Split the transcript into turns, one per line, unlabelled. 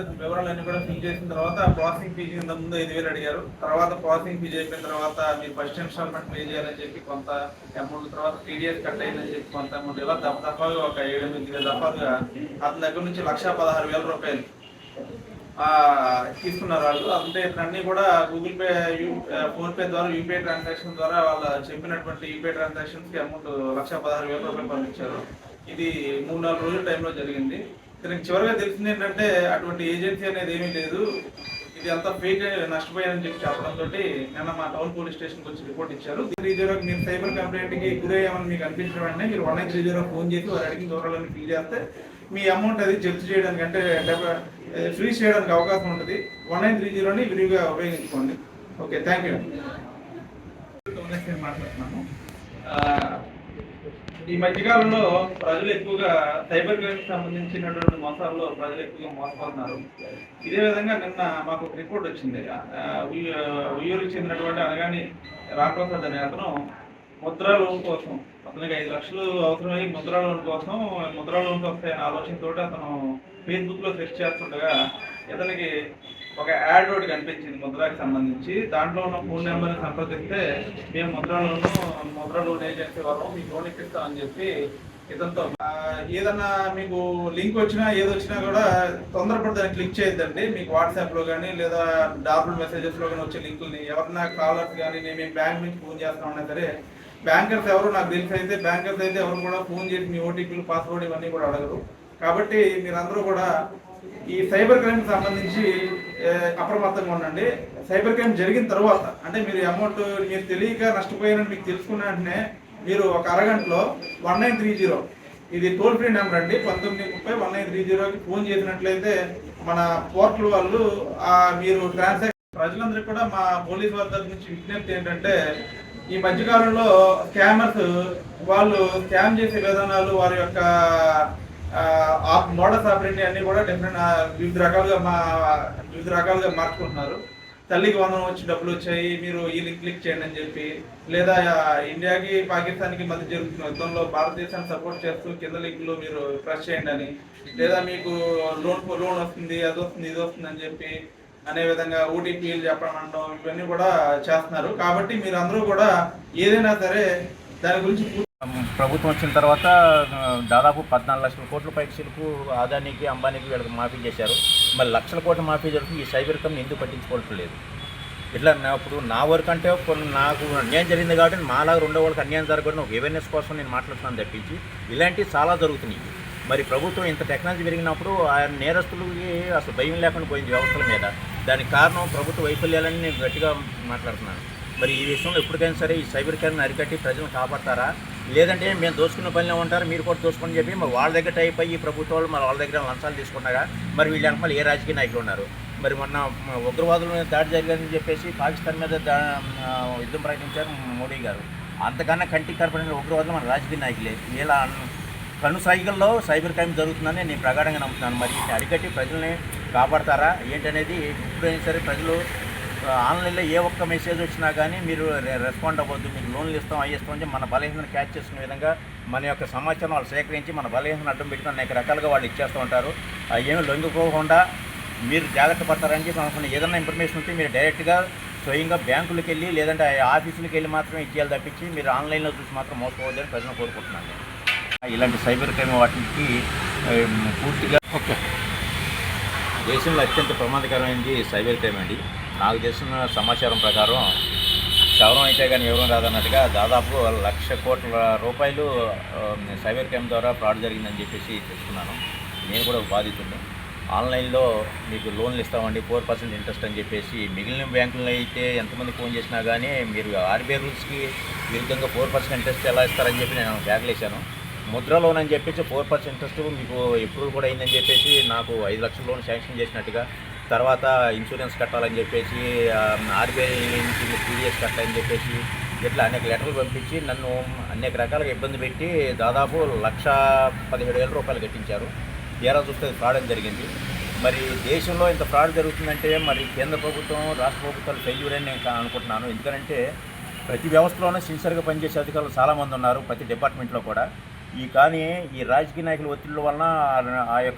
అంటే వివరాలన్నీ కూడా ఫిల్ చేసిన తర్వాత ప్రాసెసింగ్ ఫీజు కింద ముందు ఐదు వేలు అడిగారు. తర్వాత ప్రాసెసింగ్ ఫీజు అయిపోయిన తర్వాత మీరు ఫస్ట్ ఇన్స్టాల్మెంట్ పే చేయాలని చెప్పి కొంత అమౌంట్ తర్వాత టీడీఎస్ కట్ అయిందని చెప్పి కొంత అమౌంట్ ఇలా దఫ దఫాగా ఒక ఏడు ఎనిమిది వేల దఫాలుగా అతని దగ్గర నుంచి లక్ష పదహారు వేల రూపాయలు తీసుకున్నారు వాళ్ళు. అంటే అన్ని కూడా గూగుల్ పే ఫోన్ పే ద్వారా యూపీఐ ట్రాన్సాక్షన్ ద్వారా వాళ్ళు చెప్పినటువంటి యూపీఐ ట్రాన్సాక్షన్స్కి అమౌంట్ లక్ష పదహారు వేల రూపాయలు పంపించారు. ఇది మూడు నాలుగు రోజుల టైంలో జరిగింది. దీనికి చివరిగా తెలిసింది ఏంటంటే అటువంటి ఏజెన్సీ అనేది ఏమీ లేదు. ఇది అంతా ఫేక్ నష్టపోయారని చెప్పి చెప్పడంతో నిన్న మా టౌన్ పోలీస్ స్టేషన్కి వచ్చి రిపోర్ట్ ఇచ్చారు. త్రీ జీరో మీరు సైబర్ కంప్లైంట్కి గురయ్యామని మీకు అనిపించిన వెంటనే మీరు one nine three zero phone చేసి వారు అడిగిన వివరాలను ఫిల్ చేస్తే మీ అమౌంట్ అది జప్తు చేయడానికి అంటే ఫ్రీజ్ చేయడానికి అవకాశం ఉంటుంది. వన్ నైన్ త్రీ జీరోని విరివిగా ఉపయోగించుకోండి. ఓకే థ్యాంక్ యూ మాట్లాడుతున్నాను ఆ, ఈ మధ్యకాలంలో ప్రజలు ఎక్కువగా సైబర్ క్రైమ్ సంబంధించినటువంటి మోసాల్లో ప్రజలు ఎక్కువగా మోసపోతున్నారు. ఇదే విధంగా నిన్న మాకు ఒక రిపోర్ట్ వచ్చింది. ఆ, చెందినటువంటి అనగాని రామప్రసాద్ అనే అతను ముద్రా లోన్ కోసం అతనికి ఐదు లక్షలు అవసరమై ముద్రా లోన్ కోసం ముద్రా లోన్ వస్తాయనే ఆలోచనతో అతను ఫేస్బుక్లో సెర్చ్ చేస్తుండగా ఇతనికి ఒక యాడ్ ఒకటి కనిపించింది ముద్రాకి సంబంధించి. దాంట్లో ఉన్న ఫోన్ నెంబర్ని సంప్రదిస్తే మేము ముద్రా లోన్ లోన్ ఏజెన్సీ వారు మీకు లోన్ ఇప్పిస్తామని చెప్పి ఇతంతో ఏదన్నా మీకు లింక్ వచ్చినా ఏది వచ్చినా కూడా తొందరపడి దాన్ని క్లిక్ చేయొద్దండి. మీకు వాట్సాప్లో కానీ లేదా డాబుల్ మెసేజెస్లో కానీ వచ్చే లింకుల్ని. ఎవరన్నా కాలర్స్ కానీ నేను మేము బ్యాంక్ నుంచి ఫోన్ చేస్తామన్నా సరే బ్యాంకర్స్ ఎవరు నాకు తెలిసి అయితే బ్యాంకర్స్ అయితే ఎవరు కూడా ఫోన్ చేసి మీ ఓటీపీలు పాస్వర్డ్ ఇవన్నీ కూడా అడగరు. కాబట్టి మీరందరూ కూడా ఈ సైబర్ క్రైమ్ సంబంధించి అప్రమత్తంగా ఉండండి. సైబర్ క్రైమ్ జరిగిన తర్వాత అంటే మీరు అమౌంట్ మీరు తెలియక నష్టపోయారని మీకు తెలుసుకున్న వెంటనే మీరు ఒక అరగంటలో వన్ నైన్ త్రీ జీరో ఇది టోల్ ఫ్రీ నెంబర్ అండి పంతొమ్మిది ముప్పై వన్ నైన్ త్రీ జీరోకి ఫోన్ చేసినట్లయితే మన పోర్టల్ వాళ్ళు మీరు ట్రాన్సాక్షన్ ప్రజలందరికీ కూడా మా పోలీస్ వారి తరఫు నుంచి విజ్ఞప్తి ఏంటంటే ఈ మధ్యకాలంలో స్కామర్స్ వాళ్ళు స్కామ్ చేసే విధానాలు వారి యొక్క మోడల్స్ ఆపరేటివ్ అన్ని కూడా డిఫరెంట్ వివిధ రకాలుగా మా వివిధ రకాలుగా మార్చుకుంటున్నారు. తల్లికి వందనం వచ్చి డబ్బులు వచ్చాయి మీరు ఈ లింక్ క్లిక్ చేయండి అని చెప్పి లేదా ఇండియాకి పాకిస్తాన్కి మధ్య జరుగుతున్న యుద్ధంలో భారతదేశాన్ని సపోర్ట్ చేస్తూ కింద లింకులు మీరు ప్రెస్ చేయండి అని. లేదా మీకు లోన్ లోన్ వస్తుంది అది వస్తుంది ఇది వస్తుంది అని చెప్పి అనే విధంగా ఓటీపీలు చెప్పడం అనడం ఇవన్నీ కూడా చేస్తున్నారు. కాబట్టి మీరు అందరూ కూడా ఏదైనా సరే దాని గురించి
ప్రభుత్వం వచ్చిన తర్వాత దాదాపు పద్నాలుగు లక్షల కోట్ల పైసలకు ఆదానికి అంబానీకి వీళ్ళకి మాఫీ చేశారు. మరి లక్షల కోట్ల మాఫీ జరుగుతూ ఈ సైబర్ కంపెనీ ఎందుకు పట్టించుకోవటం లేదు ఇట్లా నా ఇప్పుడు నా వరకు అంటే కొన్ని నాకు అన్యాయం జరిగింది కాబట్టి మాలాగా రెండో వాళ్ళకి అన్యాయం జరగకుండా ఒక అవేర్నెస్ కోసం నేను మాట్లాడుతున్నాను తప్పించి ఇలాంటివి చాలా జరుగుతున్నాయి. మరి ప్రభుత్వం ఇంత టెక్నాలజీ పెరిగినప్పుడు ఆ నేరస్తులకి అసలు భయం లేకుండా పోయింది వ్యవస్థల మీద. దానికి కారణం ప్రభుత్వ వైఫల్యాలని నేను గట్టిగా మాట్లాడుతున్నాను. మరి ఈ విషయంలో ఎప్పటికైనా సరే ఈ సైబర్ క్రైమ్ అరికట్టి ప్రజలను కాపాడతారా? లేదంటే మేము దోసుకున్న పనిలో ఉంటారు మీరు కూడా దోసుకొని చెప్పి మరి వాళ్ళ దగ్గర టైప్ అయ్యి ప్రభుత్వాలు మరి వాళ్ళ దగ్గర లంచాలు తీసుకున్నారా మరి వీళ్ళ వెనకాల ఏ రాజకీయ నాయకులు ఉన్నారు? మరి మొన్న ఉగ్రవాదుల మీద దాడి జరిగిందని చెప్పేసి పాకిస్తాన్ మీద దా యుద్ధం ప్రకటించారు మోడీ గారు. అంతకన్నా కంటికి కనపడిన ఉగ్రవాదులు మన రాజకీయ నాయకులే. ఇలా కను సైకిల్లో సైబర్ క్రైమ్ జరుగుతుందని నేను ప్రగాఢంగా నమ్ముతున్నాను. మరి అడిగట్టి అరికట్టి ప్రజల్ని కాపాడతారా? ఏంటనేది ఇప్పుడైనా సరే ప్రజలు ఆన్లైన్లో ఏ ఒక్క మెసేజ్ వచ్చినా కానీ మీరు రెస్పాండ్ అవ్వద్దు మీకు లోన్లు ఇస్తాం అవి ఇస్తాం అని మన బలహీనతను క్యాచ్ చేసుకునే విధంగా మన యొక్క సమాచారం వాళ్ళు సేకరించి మన బలహీనతను అడ్డం పెట్టుకుని అనేక రకాలుగా వాళ్ళు ఇచ్చేస్తూ ఉంటారు. అవి ఏమి లొంగిపోకుండా మీరు జాగ్రత్త పడతారని చెప్పి అనుకున్న ఏదైనా ఇన్ఫర్మేషన్ ఉంటే మీరు డైరెక్ట్గా స్వయంగా బ్యాంకులకు వెళ్ళి లేదంటే ఆఫీసులకు వెళ్ళి మాత్రమే ఇచ్చేయాలి తప్పించి మీరు ఆన్లైన్లో చూసి మాత్రం మోసపోవద్దని ప్రజలను కోరుకుంటున్నాను. ఇలాంటి సైబర్ క్రైమ్ వాటికి పూర్తిగా ఓకే. దేశంలో అత్యంత ప్రమాదకరమైనది సైబర్ క్రైమ్ అండి. నాకు తెలిసిన సమాచారం ప్రకారం క్షవరం అయితే కానీ ఎవరూ రాదన్నట్టుగా దాదాపు లక్ష కోట్ల రూపాయలు సైబర్ క్రైమ్ ద్వారా ఫ్రాడ్ జరిగిందని చెప్పేసి తెలుసుకున్నాను నేను కూడా ఒక బాధితుడిని. ఆన్లైన్లో మీకు లోన్లు ఇస్తామండి ఫోర్ పర్సెంట్ ఇంట్రెస్ట్ అని చెప్పేసి మిగిలిన బ్యాంకుల్లో అయితే ఎంతమంది ఫోన్ చేసినా కానీ మీరు ఆర్బీఐ రూల్స్కి విరుద్ధంగా ఫోర్ పర్సెంట్ ఇంట్రెస్ట్ ఎలా ఇస్తారని చెప్పి నేను బ్యాగ్లేసాను ముద్ర లోన్ అని చెప్పేసి ఫోర్ పర్సెంట్ ఇంట్రెస్ట్ మీకు ఎప్రూవల్ కూడా అయిందని చెప్పేసి నాకు ఐదు లక్షల లోన్ శాంక్షన్ చేసినట్టుగా తర్వాత ఇన్సూరెన్స్ కట్టాలని చెప్పేసి ఆర్బీఐ నుంచి టీడీఎస్ కట్టాలని చెప్పేసి ఇట్లా అనేక లెటర్లు పంపించి నన్ను అనేక రకాలుగా ఇబ్బంది పెట్టి దాదాపు లక్ష పదిహేడు వేల రూపాయలు కట్టించారు. తీరా చూస్తే ఫ్రాడ్ అని జరిగింది. మరి దేశంలో ఇంత ఫ్రాడ్ జరుగుతుందంటే మరి కేంద్ర ప్రభుత్వం రాష్ట్ర ప్రభుత్వాలు ఫెయిల్యూర్ అని నేను అనుకుంటున్నాను. ఎందుకంటే ప్రతి వ్యవస్థలోనే సిన్సియర్గా పనిచేసే అధికారులు చాలామంది ఉన్నారు ప్రతి డిపార్ట్మెంట్లో కూడా. ఈ కానీ ఈ రాజకీయ నాయకుల ఒత్తిళ్ళ వలన ఆ- ఆ యొక్క